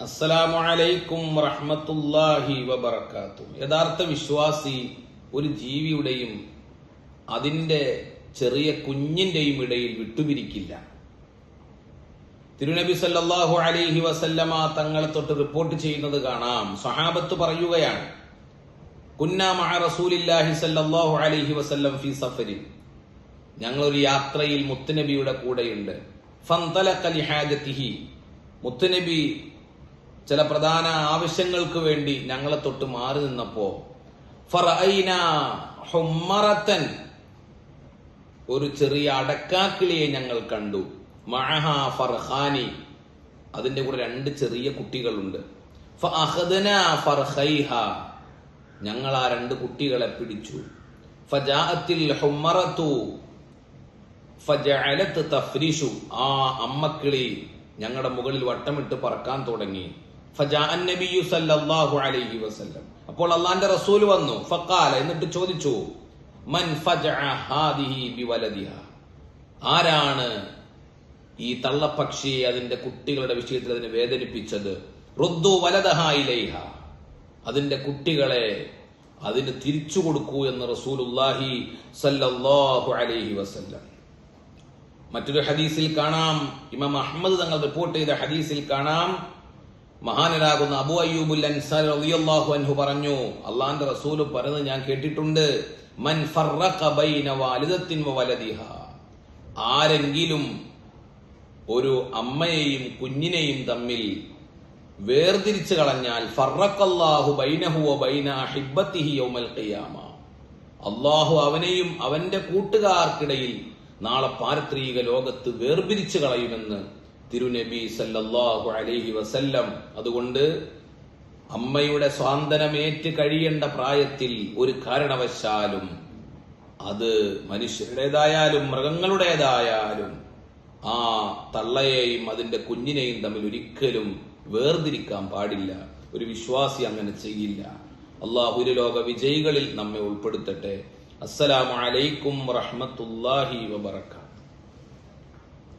അസ്സലാമു അലൈക്കും റഹ്മത്തുല്ലാഹി വബർക്കാത്തു യഥാർത്ഥ വിശ്വാസി ഒരു ജീവിയുടെയും അതിന്റെ ചെറിയ കുഞ്ഞിന്റെയും ഇടയിൽ വിട്ടുപിരിക്കില്ല. തിരുനബി സല്ലല്ലാഹു അലൈഹി വസല്ലമ തങ്ങളെ തൊട്ട് റിപ്പോർട്ട് ചെയ്യുന്നത് കാണാം. സഹാബത്ത് പറയുകയാണ് കുന്നാ മഅ റസൂലില്ലാഹി സല്ലല്ലാഹു അലൈഹി വസല്ലം ഫി സഫരിൻ. ഞങ്ങളൊരു യാത്രയിൽ മുത്തുനബിയുടെ കൂടെയുണ്ട്. ഫന്തലഖ ലിഹാജത്തിഹി. മുത്തുനബി ചില പ്രധാന ആവശ്യങ്ങൾക്ക് വേണ്ടി ഞങ്ങളെ തൊട്ട് മാറി നിന്നപ്പോ ഹുമ്മറത്തൻ ഒരു ചെറിയ അടക്കാക്കിളിയെ ഞങ്ങൾ കണ്ടു. ഫർഹാനി അതിന്റെ കൂടെ രണ്ട് ചെറിയ കുട്ടികളുണ്ട്. ഞങ്ങൾ ആ രണ്ട് കുട്ടികളെ പിടിച്ചു. ആ അമ്മക്കിളി ഞങ്ങളുടെ മുകളിൽ വട്ടമിട്ട് പറക്കാൻ തുടങ്ങി. അലൈഹി വസല്ലം. അപ്പോൾ അള്ളാന്റെ റസൂൽ വന്നു ഫഖാല എന്നിട്ട് ചോദിച്ചു മൻ ആരാണ് ഈ തള്ളപ്പക്ഷിയെ അതിന്റെ കുട്ടികളുടെ വിഷയത്തിൽ അതിനെ വേദനിപ്പിച്ചത്? റുദ്ദു വലദഹ ഇലൈഹ. അതിന്റെ കുട്ടികളെ അതിന് തിരിച്ചു കൊടുക്കൂ എന്ന് റസൂലുല്ലാഹി സല്ലല്ലാഹു അലൈഹി വസല്ലം. മറ്റൊരു ഹദീസിൽ കാണാം. ഇമാം അഹമ്മദ് തങ്ങൾ റിപ്പോർട്ട് ചെയ്ത ഹദീസിൽ കാണാം. മഹാനരാകുന്ന അബു അയ്യൂബുൽ അൻസാരി റളിയല്ലാഹു അൻഹു പറഞ്ഞു അള്ളാന്റെ റസൂൽ പറയുന്നത് ഞാൻ കേട്ടിട്ടുണ്ട്. മൻ ബൈന വാലിദത്തിൻ ആരെങ്കിലും ഒരു അമ്മയെയും കുഞ്ഞിനെയും തമ്മിൽ വേർതിരിച്ചു കളഞ്ഞാൽ ഫറക്കല്ലാഹു ബൈനഹു വ ബൈന യൗമൽ ഖിയാമ. അള്ളാഹു അവനെയും അവന്റെ കൂട്ടുകാർക്കിടയിൽ നാളെ പാരത്രീക ലോകത്ത് വേർപിരിച്ചു കളയുമെന്ന് തിരുനബി സല്ലല്ലാഹു അലൈഹി വസല്ലം അതുകൊണ്ട് അമ്മയുടെ സ്വാന്തനമേറ്റ് കഴിയേണ്ട പ്രായത്തിൽ ഒരു കാരണവശാലും അത് മനുഷ്യരുടേതായാലും മൃഗങ്ങളുടേതായാലും ആ തള്ളയെയും അതിന്റെ കുഞ്ഞിനെയും തമ്മിൽ ഒരിക്കലും വേർതിരിക്കാൻ പാടില്ല. ഒരു വിശ്വാസി അങ്ങനെ ചെയ്യില്ല. അള്ളാഹുരു ലോക വിജയികളിൽ നമ്മെ ഉൾപ്പെടുത്തട്ടെ. അസ്സലാമലൈക്കും വറഹമത്തല്ലാഹി വബറകാതുഹു